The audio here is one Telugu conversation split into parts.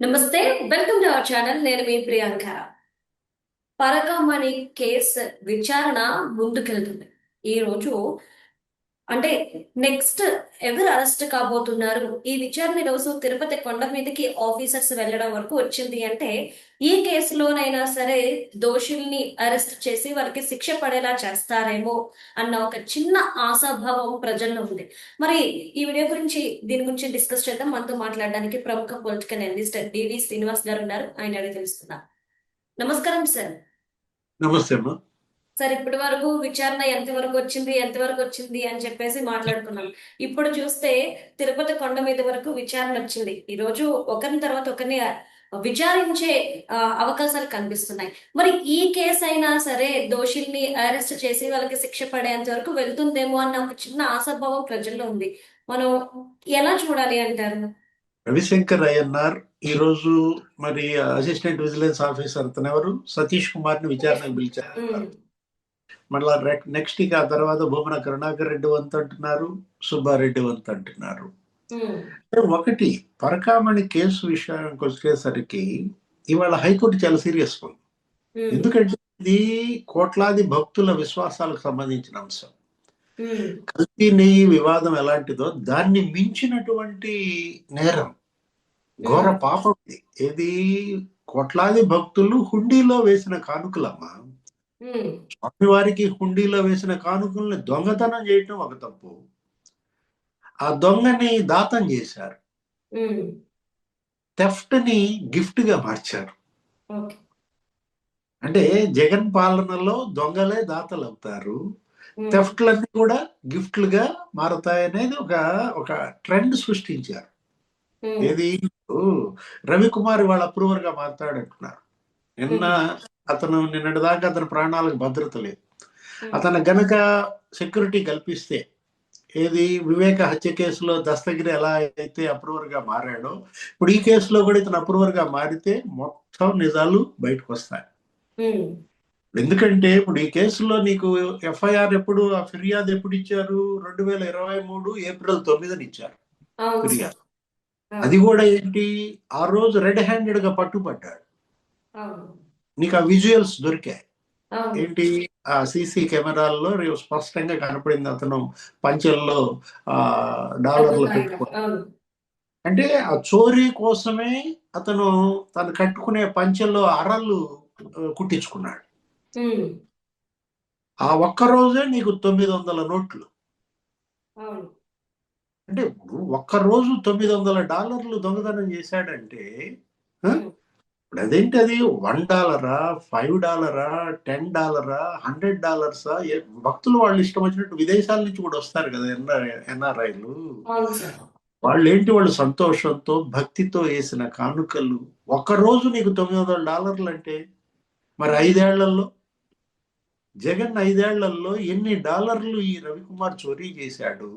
నమస్తే వెల్కమ్ టు అవర్ ఛానల్. నేను మీ ప్రియాంక. పరకమణి కేసు విచారణ ముందుకెళ్తుంది. ఈ రోజు అంటే నెక్స్ట్ ఎవరు అరెస్ట్ కాబోతున్నారు? ఈ విచారణ రోజు తిరుపతి కొండ మీదకి ఆఫీసర్స్ వెళ్ళడం వరకు వచ్చింది. అంటే ఈ కేసులోనైనా సరే దోషుల్ని అరెస్ట్ చేసి వాళ్ళకి శిక్ష పడేలా చేస్తారేమో అన్న ఒక చిన్న ఆశాభావం ప్రజల్లో ఉంది. మరి ఈ వీడియో గురించి దీని గురించి డిస్కస్ చేద్దాం. మనతో మాట్లాడడానికి ప్రముఖ పొలిటికల్ అనలిస్ట్ డివి శ్రీనివాస్ గారు ఉన్నారు. ఆయన అడిగి తెలుసుకుందాం. నమస్కారం సార్ నమస్తే అమ్మా. సార్ ఇప్పటి వరకు విచారణ ఎంత వరకు వచ్చింది ఎంత వరకు వచ్చింది అని చెప్పేసి మాట్లాడుకున్నాం. ఇప్పుడు చూస్తే తిరుపతి కొండ మీద వరకు విచారణ వచ్చింది. ఈ రోజు ఒకరిని తర్వాత ఒకరిని విచారించే అవకాశాలు కనిపిస్తున్నాయి. మరి ఈ కేసు అయినా సరే దోషుల్ని అరెస్ట్ చేసి వాళ్ళకి శిక్ష పడేంత వరకు వెళ్తుందేమో అన్న ఒక చిన్న ఆశాభావం ప్రజల్లో ఉంది. మనం ఎలా చూడాలి అంటారు? రవిశంకర్ అయ్యన్నార్ ఈ రోజు మరి అసిస్టెంట్ విజిలెన్స్ ఆఫీసర్ అతను ఎవరు? సతీష్ కుమార్ని విచారణకు పిలిచారు. మళ్ళా నెక్స్ట్ ఇక ఆ తర్వాత భూమన కరుణాకర్ రెడ్డి వంతు అంటున్నారు సుబ్బారెడ్డి వంతు అంటున్నారు. ఒకటి పరకామణి కేసు విషయానికి వచ్చేసరికి ఇవాళ హైకోర్టు చాలా సీరియస్ ఉంది ఉమ్, ఎందుకంటే ఇది కోట్లాది భక్తుల విశ్వాసాలకు సంబంధించిన అంశం. కల్తీ నెయ్యి వివాదం ఎలాంటిదో దాన్ని మించినటువంటి నేరం. ఘోర పాపం ఇది. ఏది? కోట్లాది భక్తులు హుండీలో వేసిన కానుకలమ్మా. స్వామివారికి హుండీలో వేసిన కానుకల్ని దొంగతనం చేయటం ఒక తప్పు. ఆ దొంగని దాతం చేశారు. థెఫ్ట్ని గిఫ్ట్గా మార్చారు అంటే జగన్ పాలనలో దొంగలే దాతలు అవుతారు. థెఫ్ట్లన్నీ కూడా గిఫ్ట్లుగా మారతాయనేది ఒక ఒక ట్రెండ్ సృష్టించారు. ఏది? రవికుమార్ వాళ్ళ అప్రూవర్గా మాట్లాడంటున్నారు నిన్న అతను నిన్నటి దాకా అతని ప్రాణాలకు భద్రత లేదు. ఉమ్, అతను గనక సెక్యూరిటీ కల్పిస్తే ఏది వివేక హత్య కేసులో దస్తగిరి ఎలా అయితే అప్రూవర్గా మారాడో ఇప్పుడు ఈ కేసులో కూడా ఇతను అప్రూవర్గా మారితే మొత్తం నిజాలు బయటకు వస్తాయి. ఉమ్, ఎందుకంటే ఇప్పుడు ఈ కేసులో నీకు ఎఫ్ఐఆర్ ఎప్పుడు ఆ ఫిర్యాదు ఎప్పుడు ఇచ్చారు? రెండు వేల ఇరవై మూడు ఏప్రిల్ తొమ్మిదిని ఇచ్చారు. ఫిర్యాదు. అది కూడా ఏంటి? ఆ రోజు రెడ్ హ్యాండెడ్గా పట్టుబడ్డాడు. నీకు ఆ విజువల్స్ దొరికాయి ఏంటి? ఆ సీసీ కెమెరాల్లో రేపు స్పష్టంగా కనపడింది అతను పంచెల్లో ఆ డాలర్లు పెట్టుకో అంటే ఆ చోరీ కోసమే అతను తను కట్టుకునే పంచెల్లో అరలు ఆ, కుట్టించుకున్నాడు. ఆ ఒక్క రోజే నీకు తొమ్మిది వందల నోట్లు అంటే ఇప్పుడు ఒక్క రోజు తొమ్మిది వందల డాలర్లు దొంగతనం చేశాడంటే ఇప్పుడు అదేంటి అది వన్ డాలరా ఫైవ్ డాలరా టెన్ డాలరా హండ్రెడ్ డాలర్సా భక్తులు వాళ్ళు ఇష్టం వచ్చినట్టు విదేశాల నుంచి కూడా వస్తారు కదా ఎన్ఆర్ ఎన్ఆర్ఐలు. వాళ్ళు ఏంటి వాళ్ళు సంతోషంతో భక్తితో వేసిన కానుకలు? రోజు నీకు తొమ్మిది వందల డాలర్లు అంటే మరి ఐదేళ్ళలో? జగన్ ఐదేళ్ళలో ఎన్ని డాలర్లు ఈ రవికుమార్ చోరీ చేశాడు?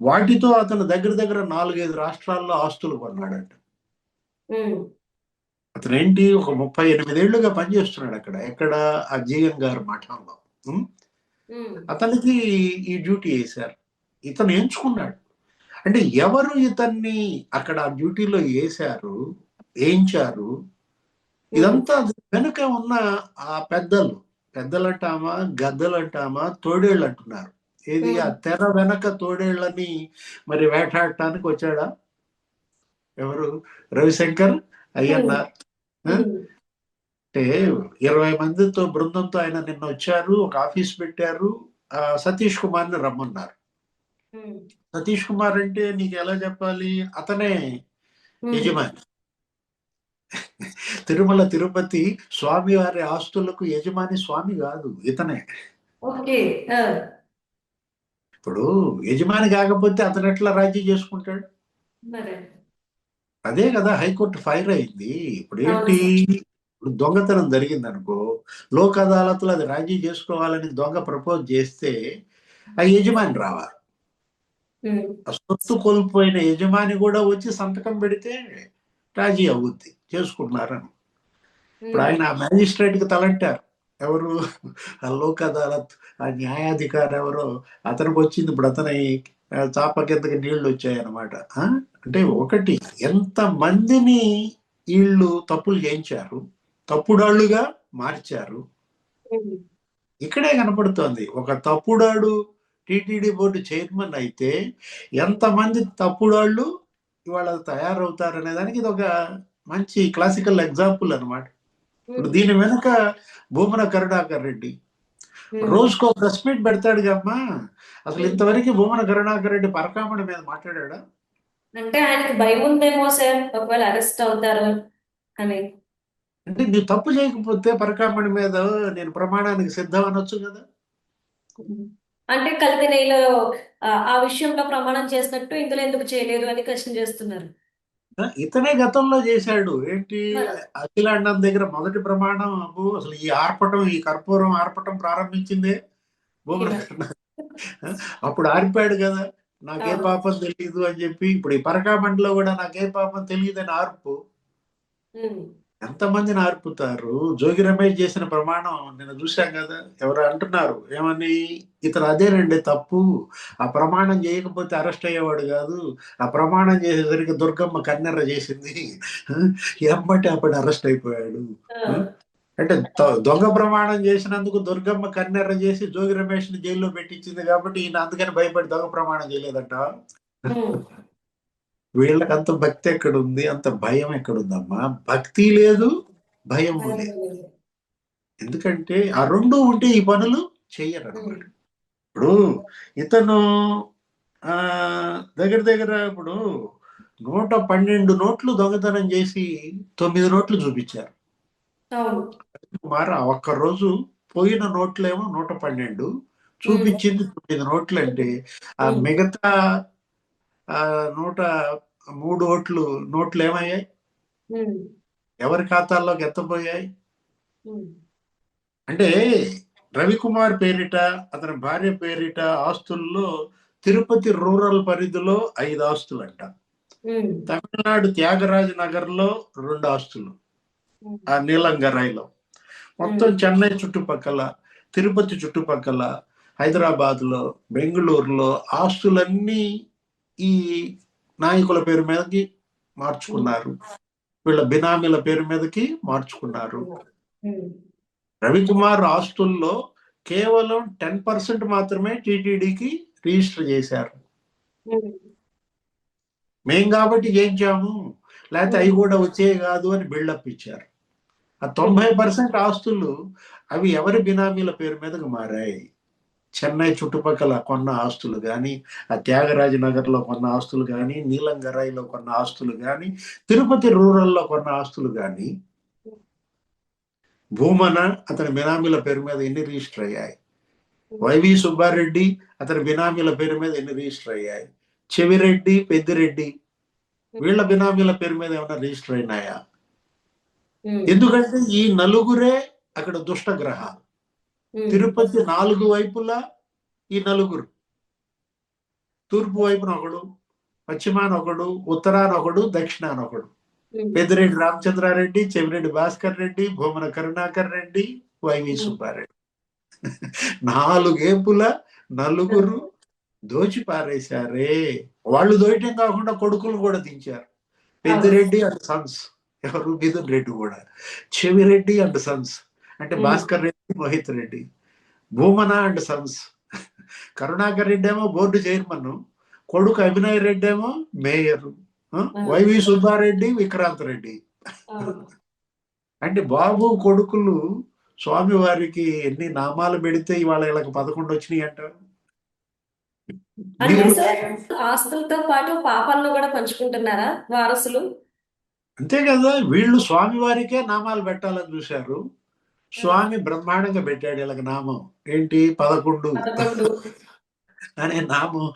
వాటితో అతను దగ్గర దగ్గర నాలుగైదు రాష్ట్రాల్లో ఆస్తులు కొన్నాడంట. అతను ఏంటి? ఒక ముప్పై ఎనిమిదేళ్ళుగా పనిచేస్తున్నాడు అక్కడ. ఎక్కడ? ఆ జీఎన్ గారి మఠంలో అతనికి ఈ డ్యూటీ వేశారు ఇతను ఎంచుకున్నాడు. అంటే ఎవరు ఇతన్ని అక్కడ ఆ డ్యూటీలో వేశారు వేయించారు? ఇదంతా వెనుక ఉన్న ఆ పెద్దలు. పెద్దలంటామా? గద్దలంటామా? తోడేళ్ళు అంటున్నారు ఏది? ఆ తెర వెనక తోడేళ్ళని మరి వేటాడటానికి వచ్చాడా? ఎవరు? రవిశంకర్? అయ్యన్నారు ఉమ్, అంటే ఇరవై మందితో బృందంతో ఆయన నిన్న వచ్చారు ఒక ఆఫీస్ పెట్టారు ఆ సతీష్ కుమార్ని రమ్మన్నారు సతీష్ కుమార్ అంటే నీకు ఎలా చెప్పాలి? అతనే యజమాని. తిరుమల తిరుపతి స్వామి వారి ఆస్తులకు యజమాని స్వామి కాదు ఇతనే. ఇప్పుడు యజమాని కాకపోతే అతను ఎట్లా రాజీ చేసుకుంటాడు? అదే కదా హైకోర్టు ఫైర్ అయింది. ఇప్పుడు ఏంటి ఇప్పుడు దొంగతనం జరిగింది అనుకో లోక్ అదాలత్లో అది రాజీ చేసుకోవాలని దొంగ ప్రపోజ్ చేస్తే ఆ యజమాని రావాలి. సొత్తు కోల్పోయిన యజమాని కూడా వచ్చి సంతకం పెడితే రాజీ అవుద్ది చేసుకుంటున్నారని. ఇప్పుడు ఆయన ఆ మ్యాజిస్ట్రేట్కి తలంటారు. ఎవరు? ఆ లోక్ అదాలత్ ఆ న్యాయాధికారి ఎవరో? అతనికి వచ్చింది ఇప్పుడు అతని చాప కిందకి నీళ్ళు వచ్చాయి అనమాట అంటే ఒకటి ఎంత మందిని వీళ్ళు తప్పులు చేయించారు తప్పుడాళ్ళుగా మార్చారు. ఇక్కడే కనపడుతోంది ఒక తప్పుడాడు టిటిడి బోర్డు చైర్మన్ అయితే ఎంతమంది తప్పుడాళ్ళు ఇవాళ తయారవుతారనే దానికి ఇది ఒక మంచి క్లాసికల్ ఎగ్జాంపుల్ అన్నమాట ఇప్పుడు దీని వెనుక భూమన కరుణాకర్ రెడ్డి. రోజుకో ప్రెస్ మీట్ పెడతాడు అమ్మా. అసలు ఇంతవరకు భూమన కరుణాకర్ రెడ్డి పరకామణి మీద మాట్లాడా అంటే ఆయనకి భయం ఉందేమో సార్ ఒకవేళ అరెస్ట్ అవుతారు అని. అంటే నువ్వు తప్పు చేయకపోతే పరకామణి మీద నేను ప్రమాణానికి సిద్ధం అనొచ్చు కదా? అంటే కల్తీ నెయ్యిలో ఆ, విషయంలో ప్రమాణం చేసినట్టు ఇందులో ఎందుకు చేయలేదు అని క్వశ్చన్ చేస్తున్నారు. ఇతనే గతంలో చేశాడు ఏంటి. అఖిలాండం దగ్గర మొదటి ప్రమాణం అబ్బో, అసలు ఈ ఆర్పటం ఈ కర్పూరం ఆర్పటం ప్రారంభించిందే. అప్పుడు ఆరిపాడు కదా నాకే. పాపం తెలియదు అని చెప్పి ఇప్పుడు ఈ పరకామండిలో కూడా నాకే పాపం తెలియదు అని ఆర్పు. ఎంతమందిని ఆర్పుతారు? జోగి రమేష్ చేసిన ప్రమాణం నేను చూశాం కదా ఎవరు అంటున్నారు. ఏమని? ఇతను అదేనండి తప్పు. ఆ ప్రమాణం చేయకపోతే అరెస్ట్ అయ్యేవాడు కాదు. ఆ ప్రమాణం చేసేసరికి దుర్గమ్మ కన్నెర్ర చేసింది. ఎంబటి అప్పుడు అరెస్ట్ అయిపోయాడు. అంటే దొంగ ప్రమాణం చేసినందుకు దుర్గమ్మ కన్నెర్ర చేసి జోగి రమేష్ని జైల్లో పెట్టించింది కాబట్టి ఈయన అందుకని భయపడి దొంగ ప్రమాణం చేయలేదంట. వీళ్ళకి అంత భక్తి ఎక్కడుంది? అంత భయం ఎక్కడుందమ్మా? భక్తి లేదు భయం లేదు. ఎందుకంటే ఆ రెండు ఉంటే ఈ పనులు చెయ్యరు అన్నమాట ఇప్పుడు ఇతను ఆ దగ్గర దగ్గర ఇప్పుడు నూట పన్నెండు నోట్లు దొంగతనం చేసి తొమ్మిది నోట్లు చూపించారు. ఆ ఒక్క రోజు పోయిన నోట్లేమో నూట పన్నెండు. చూపించింది తొమ్మిది నోట్లు అంటే ఆ. మిగతా నూట మూడు ఓట్లు నోట్లు ఏమయ్యాయి. ఎవరి ఖాతాల్లోకి ఎత్తపోయాయి. అంటే రవికుమార్ పేరిట అతని భార్య పేరిట ఆస్తుల్లో తిరుపతి రూరల్ పరిధిలో ఐదు ఆస్తులు అంట. తమిళనాడు త్యాగరాజ నగర్లో రెండు ఆస్తులు. ఆ నీలంగరాయిలో మొత్తం. చెన్నై చుట్టుపక్కల తిరుపతి చుట్టుపక్కల హైదరాబాద్లో బెంగళూరులో ఆస్తులన్నీ ఈ నాయకుల పేరు మీదకి మార్చుకున్నారు. వీళ్ళ బినామీల పేరు మీదకి మార్చుకున్నారు. రవికుమార్ ఆస్తుల్లో కేవలం టెన్ పర్సెంట్ మాత్రమే టీటీడీకి రిజిస్టర్ చేశారు. మేం కాబట్టి చేయించాము లేకపోతే అవి కూడా వచ్చే కాదు అని బిల్డప్ ఇచ్చారు. ఆ తొంభై పర్సెంట్ ఆస్తులు అవి ఎవరి బినామీల పేరు మీదకి మారాయి? చెన్నై చుట్టుపక్కల కొన్న ఆస్తులు కానీ ఆ త్యాగరాజ నగర్లో కొన్న ఆస్తులు కానీ నీలంగరాయిలో కొన్న ఆస్తులు కానీ తిరుపతి రూరల్లో కొన్న ఆస్తులు కానీ భూమన అతని బినామీల పేరు మీద ఎన్ని రిజిస్టర్ అయ్యాయి వైవి సుబ్బారెడ్డి అతని బినామీల పేరు మీద ఎన్ని రిజిస్టర్ అయ్యాయి చెవిరెడ్డి పెద్దిరెడ్డి వీళ్ళ బినామీల పేరు మీద ఏమైనా రిజిస్టర్ అయినాయా. ఎందుకంటే ఈ నలుగురే అక్కడ దుష్ట గ్రహాలు ఉమ్. తిరుపతి నాలుగు వైపులా ఈ నలుగురు. తూర్పు వైపున ఒకడు పశ్చిమాన ఒకడు ఉత్తరాన ఒకడు దక్షిణాన ఒకడు. పెద్దిరెడ్డి రామచంద్రారెడ్డి చెవిరెడ్డి భాస్కర్ రెడ్డి భూమన కరుణాకర్ రెడ్డి వైవి సుబ్బారెడ్డి. నాలుగేపుల నలుగురు దోచి పారేశారే వాళ్ళు దోయటం కాకుండా కొడుకులు కూడా దించారు. Peddireddy and sons. ఎవరు? మిథున్ రెడ్డి కూడా. Chevireddy and sons. అంటే. Bhaskar Reddy Mohit Reddy. Bhumana and sons. Karunakar Reddy ఏమో బోర్డు చైర్మన్. కొడుకు అభినయ్ రెడ్డి ఏమో మేయర్ వైవి సుబ్బారెడ్డి విక్రాంత్ రెడ్డి. అంటే బాబు కొడుకులు స్వామి వారికి ఎన్ని నామాలు పెడితే ఇవాళ వీళ్ళకి పదకొండు వచ్చినాయి అంటారు ఆస్తులతో పాటు పాపాలను కూడా పంచుకుంటున్నారా వారసులు? అంతే కదా వీళ్ళు స్వామి వారికే నామాలు పెట్టాలని చూశారు. స్వామి బ్రహ్మాండంగా పెట్టాడు వీళ్ళకి నామం. ఏంటి? పదకొండు. అనే నామం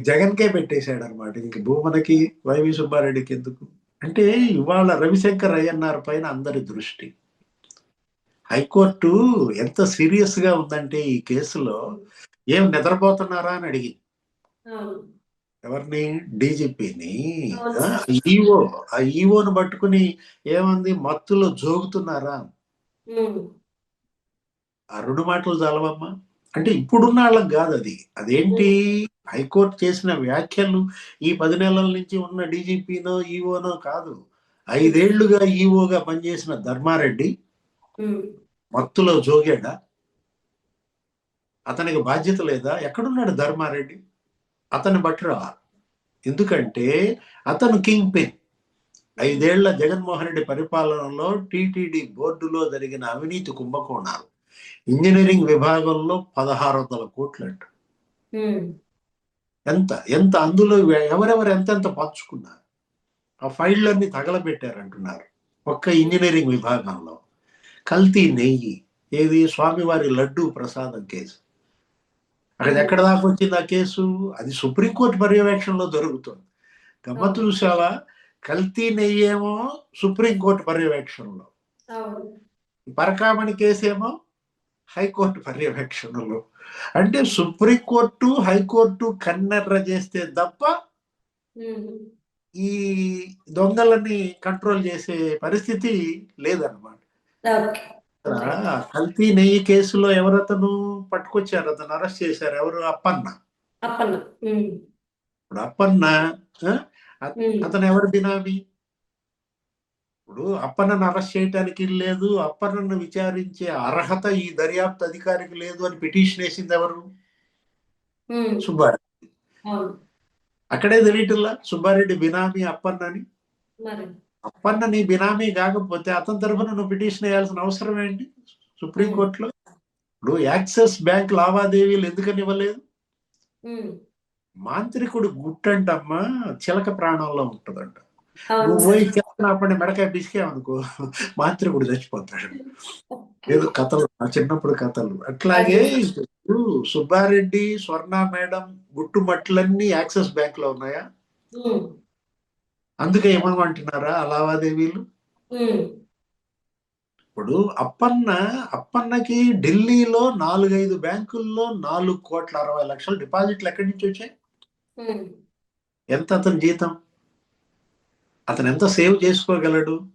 జగన్కే పెట్టేశాడు అనమాట ఇంక భూమనకి వైవి సుబ్బారెడ్డికి ఎందుకు? అంటే ఇవాళ రవిశంకర్ అయ్యన్నార్ పైన అందరి దృష్టి. హైకోర్టు ఎంత సీరియస్గా ఉందంటే ఈ కేసులో ఏం నిద్రపోతున్నారా అని అడిగింది. ఎవరిని? డీజీపీని. ఈఓ ఆ ఈఓను పట్టుకుని ఏమంది? మత్తులో జోగుతున్నారా. ఆ రెండు మాటలు చాలవమ్మా. అంటే ఇప్పుడున్న వాళ్ళకి కాదు అది. అదేంటి? హైకోర్టు చేసిన వ్యాఖ్యలు ఈ పది నెలల నుంచి ఉన్న డీజీపీనో ఈఓనో కాదు. ఐదేళ్ళుగా ఈవోగా పనిచేసిన ధర్మారెడ్డి మత్తులో జోగాడా? అతనికి బాధ్యత లేదా? ఎక్కడున్నాడు ధర్మారెడ్డి? అతని బట్టరా ఎందుకంటే అతను కింగ్ పిన్. ఐదేళ్ళ జగన్మోహన్ రెడ్డి పరిపాలనలో టిటిడి బోర్డులో జరిగిన అవినీతి కుంభకోణాలు. ఇంజనీరింగ్ విభాగంలో పదహారు వందల కోట్లు అంట ఉమ్, ఎంత ఎంత అందులో ఎవరెవరు ఎంతెంత పంచుకున్నారు ఆ ఫైళ్ళన్నీ తగలబెట్టారంటున్నారు ఒక్క ఇంజనీరింగ్ విభాగంలో. కల్తీ నెయ్యి ఏది స్వామివారి లడ్డు ప్రసాదం కేసు. అక్కడ ఎక్కడ దాకా వచ్చింది ఆ కేసు? అది సుప్రీంకోర్టు పర్యవేక్షణలో జరుగుతుంది. గమ్మత్తు చూసావా? కల్తీ నెయ్యి ఏమో సుప్రీంకోర్టు పర్యవేక్షణలో. పరకామణి కేసేమో హైకోర్టు పర్యవేక్షణలో. అంటే సుప్రీంకోర్టు హైకోర్టు కన్నెర్ర చేస్తే తప్ప ఈ దొంగలని కంట్రోల్ చేసే పరిస్థితి లేదన్నమాట. కల్తీ నెయ్యి కేసులో ఎవరతను పట్టుకొచ్చారు? అతను అరెస్ట్ చేశారు. ఎవరు? అప్పన్న. అప్పన్న. ఇప్పుడు అప్పన్న అతను ఎవరు బినామీ? ఇప్పుడు అప్పన్నను అరెస్ట్ చేయటానికి లేదు అప్పన్నను విచారించే అర్హత ఈ దర్యాప్తు అధికారికి లేదు అని పిటిషన్ వేసింది ఎవరు? సుబ్బారెడ్డి. అక్కడే తెలియటల్లా సుబ్బారెడ్డి బినామీ అప్పన్నని? అప్పన్న నీ బినామీ కాకపోతే అతని తరఫున నువ్వు పిటిషన్ వేయాల్సిన అవసరం ఏంటి? సుప్రీంకోర్టులో ఇప్పుడు యాక్సిస్ బ్యాంక్ లావాదేవీలు ఎందుకని ఇవ్వలేదు? మాంత్రికుడు గుట్టంటమ్మా చిలక ప్రాణంలో ఉంటదంట. నువ్వు పోయి అప్పటి మెడకాయ పిసికావనుకో మాంత్రికుడు చచ్చిపోతాడు. ఏదో కథలు నా చిన్నప్పుడు కథలు. అట్లాగే సుబ్బారెడ్డి స్వర్ణ మేడం గుట్టుమట్లన్నీ యాక్సిస్ బ్యాంక్లో ఉన్నాయా అందుకే ఏమనుకుంటున్నారా ఆ లావాదేవీలు? ఇప్పుడు అప్పన్న అప్పన్నకి ఢిల్లీలో నాలుగైదు బ్యాంకుల్లో నాలుగు కోట్ల అరవై లక్షల డిపాజిట్లు ఎక్కడి నుంచి వచ్చాయి? ఎంత అతని జీతం? అతను ఎంత సేవ్ చేసుకోగలడు?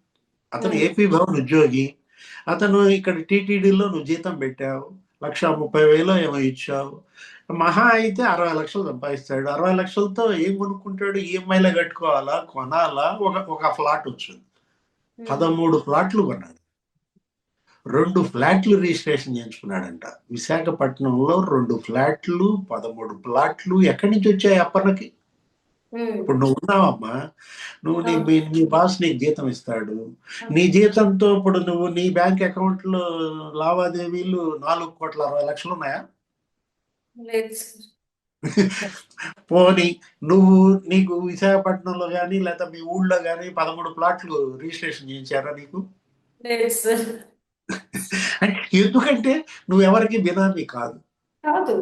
అతను. ఏపీ భవన్ ఉద్యోగి. అతను ఇక్కడ టీటీడీలో నువ్వు జీతం పెట్టావు. లక్ష ముప్పై వేలో ఏమో ఇచ్చావు. మహా అయితే అరవై లక్షలు సంపాదిస్తాడు. అరవై లక్షలతో ఏం కొనుక్కుంటాడు? ఈఎంఐలో కట్టుకోవాలా? కొనాలా? ఒక ఒక ఫ్లాట్ వచ్చింది. పదమూడు ఫ్లాట్లు కొన్నాడు. రెండు ఫ్లాట్లు రిజిస్ట్రేషన్ చేయించుకున్నాడంట. విశాఖపట్నంలో రెండు ఫ్లాట్లు పదమూడు ఫ్లాట్లు ఎక్కడి నుంచి వచ్చాయి అప్పన్నకి ఇప్పుడు నువ్వు ఉన్నావమ్మా. నువ్వు నీ నీ బాస్ నీకు జీతం ఇస్తాడు. నీ జీతంతో ఇప్పుడు నువ్వు నీ బ్యాంక్ అకౌంట్లో లావాదేవీలు నాలుగు కోట్ల అరవై లక్షలు ఉన్నాయా? పోనీ నువ్వు నీకు విశాఖపట్నంలో కానీ లేదా మీ ఊళ్ళో కానీ పదమూడు ప్లాట్లు రిజిస్ట్రేషన్ చేయించారా నీకు? ఎందుకంటే నువ్వు ఎవరికి బినామీ కాదు. కాదు.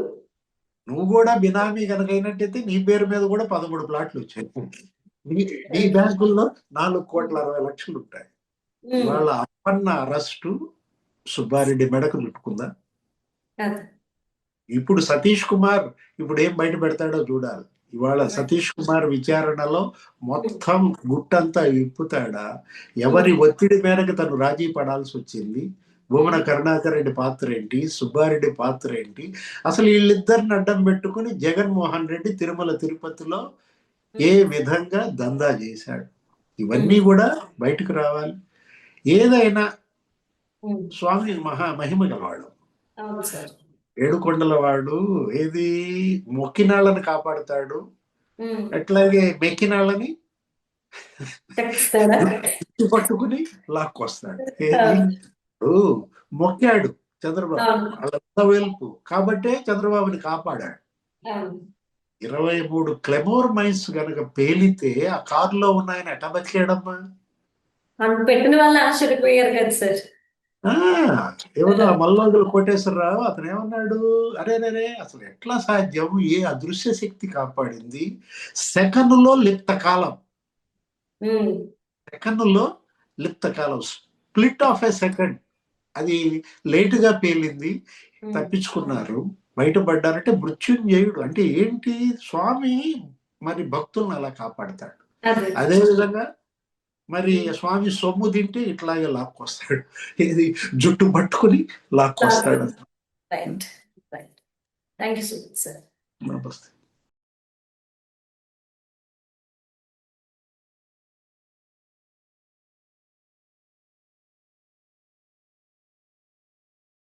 నువ్వు కూడా బినామీ కనుక అయినట్టయితే నీ పేరు మీద కూడా పదమూడు ప్లాట్లు వచ్చాయి. నీ నీ బ్యాంకుల్లో నాలుగు కోట్ల అరవై లక్షలు ఉంటాయి. వాళ్ళ అప్పన్న అరెస్టు సుబ్బారెడ్డి మెడకు చుట్టుకుందా కాదు. ఇప్పుడు సతీష్ కుమార్ ఇప్పుడు ఏం బయట పెడతాడో చూడాలి. ఇవాళ సతీష్ కుమార్ విచారణలో మొత్తం గుట్టంతా విప్పుతాడా? ఎవరి ఒత్తిడి మేరకు తను రాజీ పడాల్సి వచ్చింది? భువన కరుణాకర్ రెడ్డి పాత్ర ఏంటి? సుబ్బారెడ్డి పాత్ర ఏంటి? అసలు వీళ్ళిద్దరిని అడ్డం పెట్టుకుని జగన్మోహన్ రెడ్డి తిరుమల తిరుపతిలో ఏ విధంగా దందా చేశాడు? ఇవన్నీ కూడా బయటకు రావాలి. ఏదైనా ఉమ్, స్వామి మహా మహిమ గలవాడు ఏడుకొండల వాడు ఏది మొక్కినాళ్ళని కాపాడుతాడు. అట్లాగే మెక్కినాళ్ళని పట్టుకుని లాక్కొస్తాడు. మొక్కాడు చంద్రబాబు. వాళ్ళ వెల్పు. కాబట్టే చంద్రబాబుని కాపాడాడు. ఇరవై మూడు క్లెమోర్ మైన్స్ గనక పేలితే ఆ కారులో ఉన్నాయని ఎట్లా బతికాడమ్మా? అని పెట్టిన వాళ్ళు ఆశ్చర్యపోయారు కదా సార్. ఆ మల్లోదులు కోటేశ్వరరావు అతను ఏమన్నాడు అరే రే అసలు ఎట్లా సాధ్యం? ఏ అదృశ్య శక్తి కాపాడింది? సెకనులో లిప్త కాలం. సెకనులో లిప్త కాలం. Split of a second. అది లేటుగా పేలింది. ఉమ్, తప్పించుకున్నారు. బయటపడ్డారంటే మృత్యుంజయుడు. అంటే ఏంటి? స్వామి మరి భక్తులను అలా కాపాడతాడు. అదే విధంగా మరి స్వామి సొమ్ము తింటే ఇట్లాగే లాక్కొస్తాడు. ఇది జుట్టు పట్టుకుని లాక్కొస్తాడు. Thank you so much sir నమస్తే.